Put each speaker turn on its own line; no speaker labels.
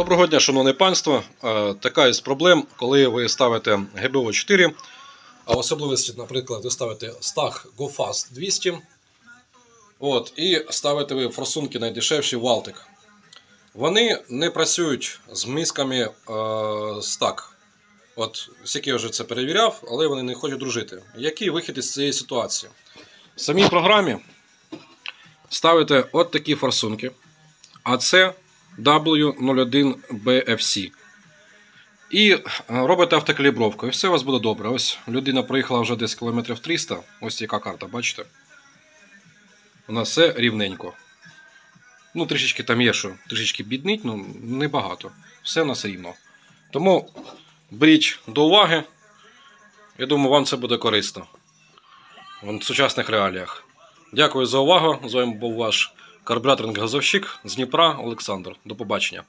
Доброго дня, шановне панство. Е, Така із проблем, коли ви ставите ГБО 4, а в особливості, наприклад, ви ставите стаг GoFast 200. От, і ставите ви форсунки найдешевші Валтик. Вони не працюють з мисками е, стак. От, скільки я вже це перевіряв, але вони не хочуть дружити. Який вихід із цієї ситуації? В самій програмі ставите от такі форсунки. А це W01BFC. І е, робите автокалібровку, і все у вас буде добре. Ось людина проїхала вже десь кілометрів 300. Ось яка карта, бачите? У нас все рівненько. Ну, трішечки там є, що трішечки біднить, ну небагато. Все у нас рівно. Тому беріть до уваги. Я думаю, вам це буде корисно в сучасних реаліях. Дякую за увагу. З вами був ваш карбюраторний газовщик з Дніпра Олександр. До побачення.